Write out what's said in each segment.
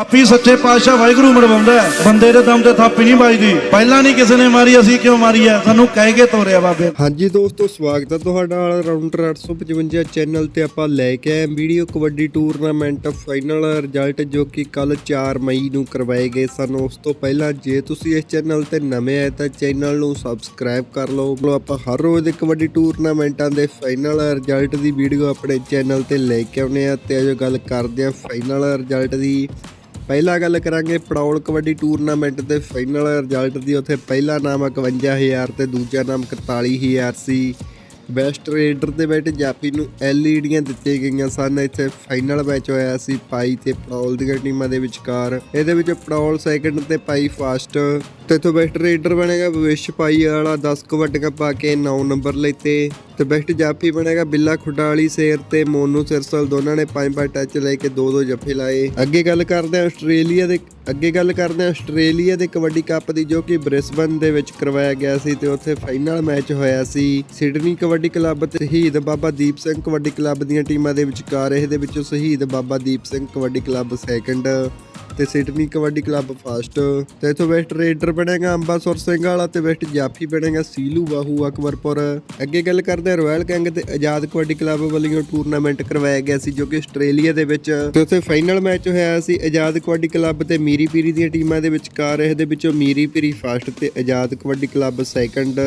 ਆਪੀ ਸੱਚੇ ਪਾਤਸ਼ਾਹ ਵਾਹਿਗੁਰੂ ਮਰਵਾਉਂਦਾ ਬੰਦੇ ਦੇ ਦਮ ਤੇ ਥਾਪੀ ਨਹੀਂ ਵੱਜਦੀ। ਪਹਿਲਾਂ ਨਹੀਂ ਕਿਸੇ ਨੇ ਮਾਰੀ, ਅਸੀਂ ਕਿਉਂ ਮਾਰੀ ਹੈ? ਸਾਨੂੰ ਕਹਿ ਕੇ ਤੋਰਿਆ ਬਾਬੇ। ਹਾਂਜੀ ਦੋਸਤੋ, ਸਵਾਗਤ ਹੈ ਤੁਹਾਡਾ ਰਾਉਂਡਰ 855 ਚੈਨਲ ਤੇ ਆਪਾਂ ਲੈ ਕੇ ਆਏ video kabaddi tournament final result ਜੋ ਕਿ ਕੱਲ 4 ਮਈ ਨੂੰ ਕਰਵਾਏ ਗਏ ਸਨ। ਉਸ ਤੋਂ ਪਹਿਲਾਂ ਜੇ ਤੁਸੀਂ ਇਸ ਚੈਨਲ ਤੇ ਨਵੇਂ ਆਏ ਤਾਂ ਚੈਨਲ ਨੂੰ ਸਬਸਕ੍ਰਾਈਬ ਕਰ ਲਓ। ਮਤਲਬ ਆਪਾਂ ਹਰ ਰੋਜ਼ ਦੇ ਕਬੱਡੀ ਟੂਰਨਾਮੈਂਟਾਂ ਦੇ ਫਾਈਨਲ ਰਿਜ਼ਲਟ ਦੀ ਵੀਡੀਓ ਆਪਣੇ ਚੈਨਲ ਤੇ ਲੈ ਕੇ ਆਉਨੇ ਆ ਤੇ ਅਜੋ ਗੱਲ ਕਰਦੇ ਆ ਫਾਈਨਲ ਰਿਜ਼ਲਟ ਦੀ ਪਹਿਲਾ ਗੱਲ ਕਰਾਂਗੇ ਪੜੌਲ ਕਬੱਡੀ ਟੂਰਨਾਮੈਂਟ ਦੇ ਫਾਈਨਲ ਰਿਜ਼ਲਟ ਦੀ। ਉੱਥੇ ਪਹਿਲਾ ਨਾਮ 51000 ਤੇ ਦੂਜਾ ਨਾਮ 41000 ਸੀ। ਬੈਸਟ ਰੇਡਰ ਦੇ ਵਿੱਚ ਜਾਪੀ ਨੂੰ ਐਲਈਡੀਆਂ ਦਿੱਤੀਆਂ ਗਈਆਂ ਸਨ। ਇੱਥੇ ਫਾਈਨਲ ਮੈਚ ਹੋਇਆ ਸੀ ਪਾਈ ਤੇ ਪੜੌਲ ਦੀਆਂ ਟੀਮਾਂ ਦੇ ਵਿਚਕਾਰ। ਇਹਦੇ ਵਿੱਚ ਪੜੌਲ ਸੈਕਿੰਡ ਤੇ ਪਾਈ ਫਾਸਟ ਤੇ ਇਥੋਂ ਬੈਸਟ ਰੇਡਰ ਬਣੇਗਾ ਵਿਸ਼ ਪਾਈ ਵਾਲਾ 10 ਕਬੱਡੀਆਂ ਪਾ ਕੇ 9 ਨੰਬਰ ਲੈਤੇ ਤੇ। ਬੈਸਟ ਜਾਫੀ ਬਣੇਗਾ ਬਿੱਲਾ ਖੁਡਾਲੀ ਸ਼ੇਰ ਤੇ, ਮੋਨੂ ਸਿਰਸਲ, ਦੋਨਾਂ ਨੇ ਪੰਜ ਪੰਜ ਟੱਚ ਲੈ ਕੇ ਦੋ ਦੋ ਜੱਫੇ ਲਾਏ। ਅੱਗੇ ਗੱਲ ਕਰਦੇ ਹਾਂ ਆਸਟ੍ਰੇਲੀਆ ਦੇ, ਅੱਗੇ ਗੱਲ ਕਰਦੇ ਹਾਂ ਆਸਟ੍ਰੇਲੀਆ ਦੇ ਕਬੱਡੀ ਕੱਪ ਦੀ ਜੋ ਕਿ ਬ੍ਰਿਸਬਨ ਦੇ ਵਿੱਚ ਕਰਵਾਇਆ ਗਿਆ ਸੀ ਤੇ ਉੱਥੇ ਫਾਈਨਲ ਮੈਚ ਹੋਇਆ ਸੀ। ਸਿਡਨੀ ਕਬੱਡੀ ਕਬੱਡੀ ਕਲੱਬ ਤੇ ਸ਼ਹੀਦ ਬਾਬਾ ਦੀਪ ਸਿੰਘ ਕਬੱਡੀ ਕਲੱਬ ਦੀਆਂ ਟੀਮਾਂ ਦੇ ਵਿਚਕਾਰ ਇਹਦੇ ਵਿੱਚੋਂ ਸ਼ਹੀਦ ਬਾਬਾ ਦੀਪ ਸਿੰਘ ਕਬੱਡੀ ਕਲੱਬ ਸੈਕੰਡ ਤੇ ਸਿਡਨੀ ਕਬੱਡੀ ਕਲੱਬ ਫਸਟ ਤੇ ਇਥੋਂ ਵੈਸਟ ਰੇਡਰ ਬਣੇਗਾ ਅੰਬਾਸੁਰ ਸਿੰਘ ਵਾਲਾ ਤੇ ਵੈਸਟ ਜਾਫੀ ਬਣੇਗਾ ਸੀਲੂ ਬਾਹੂ ਅਕਬਰਪੁਰ। ਅੱਗੇ ਗੱਲ ਕਰਦੇ ਹਾਂ ਰਾਇਲ ਕਿੰਗ ਤੇ ਆਜ਼ਾਦ ਕਬੱਡੀ ਕਲੱਬ ਵੱਲੋਂ ਟੂਰਨਾਮੈਂਟ ਕਰਵਾਇਆ ਗਿਆ ਸੀ ਜੋ ਕਿ ਆਸਟ੍ਰੇਲੀਆ ਦੇ ਵਿੱਚ ਤੇ ਉੱਥੇ ਫਾਈਨਲ ਮੈਚ ਹੋਇਆ ਸੀ ਆਜ਼ਾਦ ਕਬੱਡੀ ਕਲੱਬ ਤੇ ਮੀਰੀ ਪੀਰੀ ਦੀਆਂ ਟੀਮਾਂ ਦੇ ਵਿਚਕਾਰ ਇਹਦੇ ਵਿੱਚੋਂ ਮੀਰੀ ਪੀਰੀ ਫਸਟ ਤੇ ਆਜ਼ਾਦ ਕਬੱਡੀ ਕਲੱਬ ਸੈਕੰਡ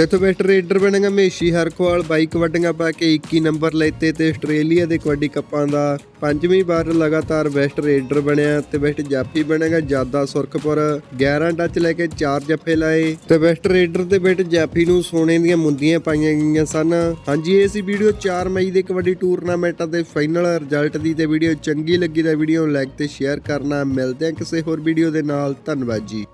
ਤੇ ਇਥੋਂ ਵੈਸਟ ਰੇਡਰ ਬਣੇਗਾ ਮੇਸ਼ੀ ਹਰਖਵਾਲ ਬਾਈ ਕਬੱਡੀਆਂ ਪਾ ਕੇ 21 ਨੰਬਰ ਲੈਤੇ ਤੇ ਆਸਟ੍ਰੇਲੀਆ ਦੇ ਕਬੱਡੀ ਕੱਪਾਂ ਦਾ ਪੰਜਵੀਂ ਵਾਰ ਲਗਾਤਾਰ ਬੈਸਟ ਰੇਡਰ ਬਣਿਆ ਤੇ ਬੈਸਟ ਜਾਫੀ ਬਣੇਗਾ ਜਾਦਾ ਸੁਰਖਪੁਰ। 11 ਟੱਚ ਲੈ ਕੇ 4 ਜੱਫੇ ਲਾਏ ਤੇ ਵੈਸਟ ਰੇਡਰ ਤੇ ਵੈਸਟ ਜਾਫੀ ਨੂੰ ਸੋਨੇ ਦੀਆਂ ਮੁੰਦੀਆਂ ਪਾਈਆਂ ਗਈਆਂ ਸਨ। ਹਾਂਜੀ, ਇਹ ਸੀ ਵੀਡੀਓ 4 ਮਈ ਦੇ ਕਬੱਡੀ ਟੂਰਨਾਮੈਂਟਾਂ ਦੇ ਫਾਈਨਲ ਰਿਜ਼ਲਟ ਦੀ ਤੇ ਵੀਡੀਓ ਚੰਗੀ ਲੱਗੀ ਤਾਂ ਵੀਡੀਓ ਨੂੰ ਲਾਈਕ ਤੇ ਸ਼ੇਅਰ ਕਰਨਾ। ਮਿਲਦੇ ਹਾਂ ਕਿਸੇ ਹੋਰ ਵੀਡੀਓ ਦੇ ਨਾਲ। ਧੰਨਵਾਦ ਜੀ।